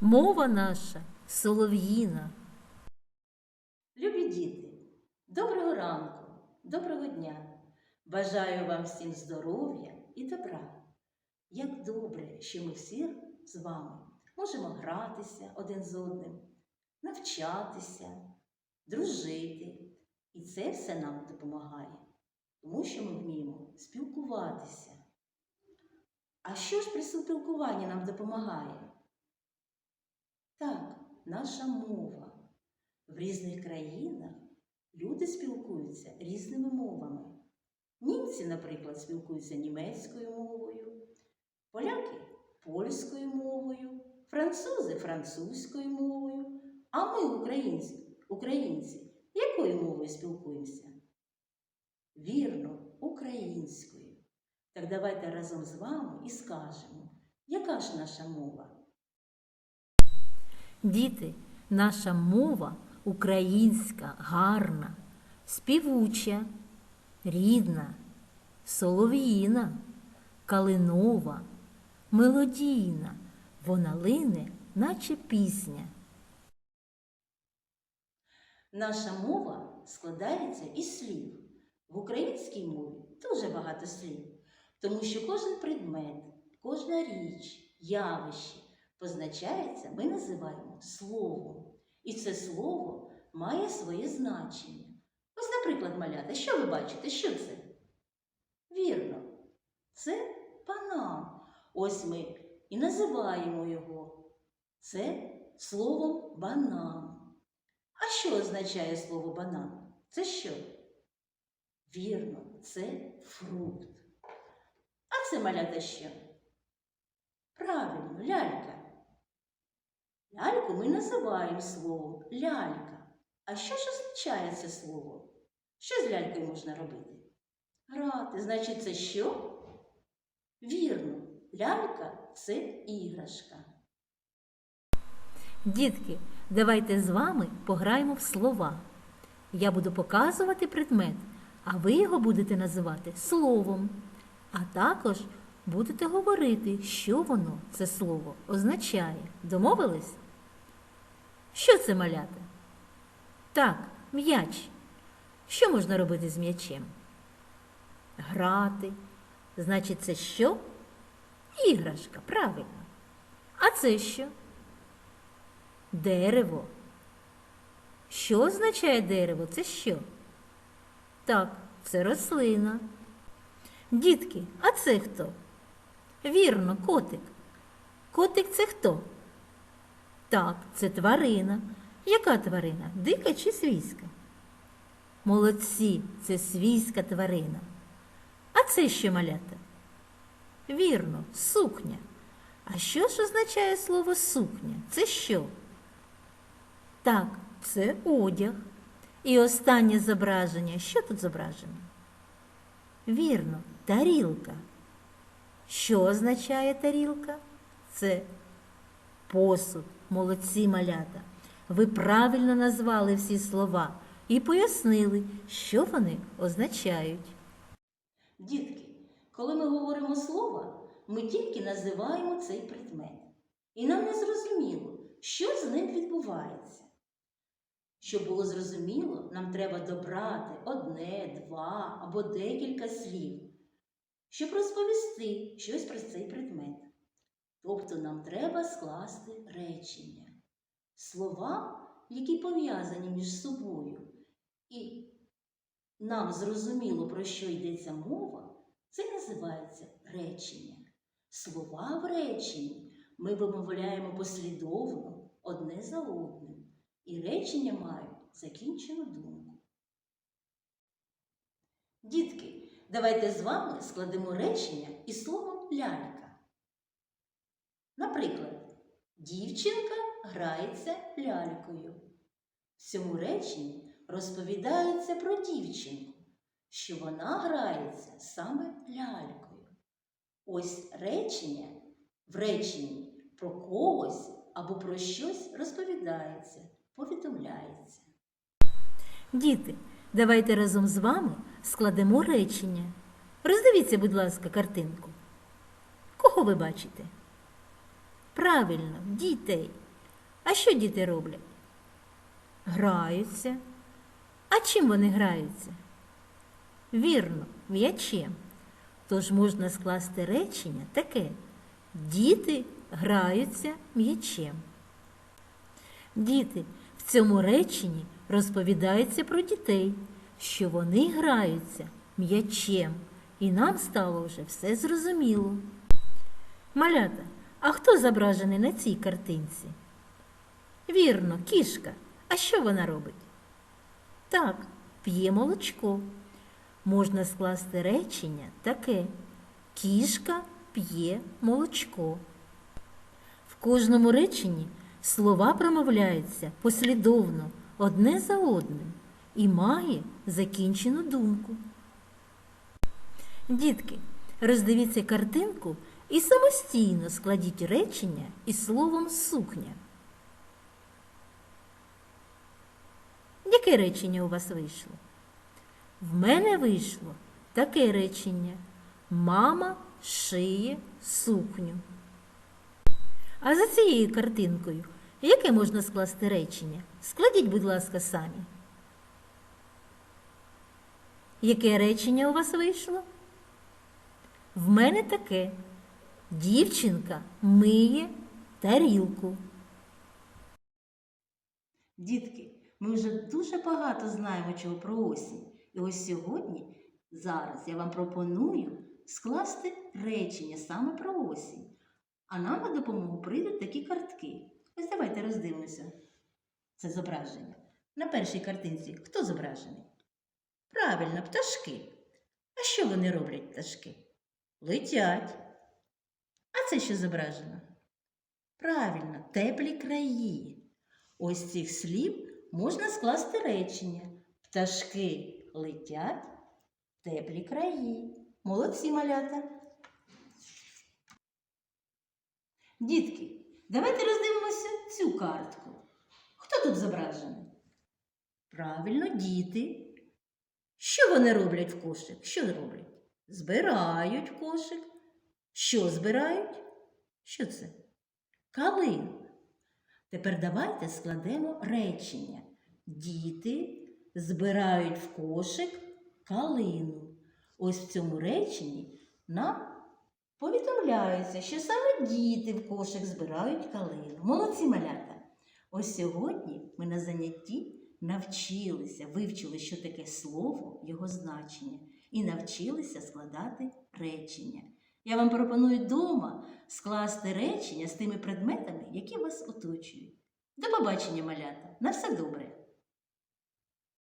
Мова наша солов'їна. Любі діти, доброго ранку, доброго дня. Бажаю вам всім здоров'я і добра. Як добре, що ми всі з вами можемо гратися один з одним, навчатися, дружити. І це все нам допомагає, тому що ми вміємо спілкуватися. А що ж при спілкуванні нам допомагає? Так, наша мова. В різних країнах люди спілкуються різними мовами. Німці, наприклад, спілкуються німецькою мовою, поляки польською мовою, французи французькою мовою, а ми, українці, українці, якою мовою спілкуємося? Вірно, українською. Так давайте разом з вами і скажемо, яка ж наша мова? Діти, наша мова українська, гарна, співуча, рідна, солов'їна, калинова, мелодійна. Вона лине, наче пісня. Наша мова складається із слів. В українській мові дуже багато слів, тому що кожен предмет, кожна річ, явище позначається, ми називаємо словом. І це слово має своє значення. Ось, наприклад, малята, що ви бачите? Що це? Вірно, це банан. Ось ми і називаємо його. Це словом банан. А що означає слово банан? Це що? Вірно, це фрукт. А це малята що? Правильно, лялька. Ляльку ми називаємо словом лялька. А що ж означає це слово? Що з лялькою можна робити? Грати. Значить, це що? Вірно, лялька це іграшка. Дітки, давайте з вами пограємо в слова. Я буду показувати предмет, а ви його будете називати словом. А також будете говорити, що воно, це слово, означає. Домовились? Що це малята? Так, м'яч. Що можна робити з м'ячем? Грати. Значить, це що? Іграшка, правильно. А це що? Дерево. Що означає дерево? Це що? Так, це рослина. Дітки, а це хто? Вірно, котик. Котик це хто? Так, це тварина. Яка тварина? Дика чи свійська? Молодці, це свійська тварина. А це що малята? Вірно, сукня. А що ж означає слово сукня? Це що? Так, це одяг. І останнє зображення. Що тут зображено? Вірно, тарілка. Що означає тарілка? Це посуд, молодці малята. Ви правильно назвали всі слова і пояснили, що вони означають. Дітки, коли ми говоримо слово, ми тільки називаємо цей предмет. І нам не зрозуміло, що з ним відбувається. Щоб було зрозуміло, нам треба добрати одне, два або декілька слів, щоб розповісти щось про цей предмет. Тобто нам треба скласти речення, слова, які пов'язані між собою, і нам зрозуміло, про що йдеться мова, це називається речення. Слова в реченні ми вимовляємо послідовно одне за одним, і речення мають закінчену думку. Дітки, давайте з вами складемо речення із словом лялька. Наприклад, дівчинка грається лялькою. В цьому реченні розповідається про дівчинку, що вона грається саме лялькою. Ось речення в реченні про когось або про щось розповідається, повідомляється. Діти, давайте разом з вами складемо речення. Роздивіться, будь ласка, картинку. Кого ви бачите? Правильно, дітей. А що діти роблять? Граються. А чим вони граються? Вірно, м'ячем. Тож можна скласти речення таке: Діти граються м'ячем. Діти, в цьому реченні розповідається про дітей, що вони граються м'ячем, і нам стало вже все зрозуміло. Малята, а хто зображений на цій картинці? Вірно, кішка. А що вона робить? Так, п'є молочко. Можна скласти речення таке: Кішка п'є молочко. В кожному реченні слова промовляються послідовно одне за одним і має закінчену думку. Дітки, роздивіться картинку і самостійно складіть речення із словом сукня. Яке речення у вас вийшло? В мене вийшло таке речення. Мама шиє сукню. А за цією картинкою яке можна скласти речення? Складіть, будь ласка, самі. Яке речення у вас вийшло? В мене таке. Дівчинка миє тарілку. Дітки, ми вже дуже багато знаємо чого про осінь. І ось сьогодні, зараз я вам пропоную скласти речення саме про осінь. А нам на допомогу прийдуть такі картки. Ось давайте роздивимося це зображення. На першій картинці хто зображений? Правильно, пташки. А що вони роблять, пташки? Летять. Це що зображено? Правильно, теплі краї. Ось цих слів можна скласти речення. Пташки летять теплі краї. Молодці малята. Дітки, давайте роздивимося цю картку. Хто тут зображений? Правильно, діти. Що вони роблять в кошик? Що роблять? Збирають кошик. Що збирають? Що це? Калину. Тепер давайте складемо речення. Діти збирають в кошик калину. Ось в цьому реченні нам повідомляється, що саме діти в кошик збирають калину. Молодці малята! Ось сьогодні ми на занятті навчилися, вивчили, що таке слово, його значення, і навчилися складати речення. Я вам пропоную вдома скласти речення з тими предметами, які вас оточують. До побачення, малята! На все добре!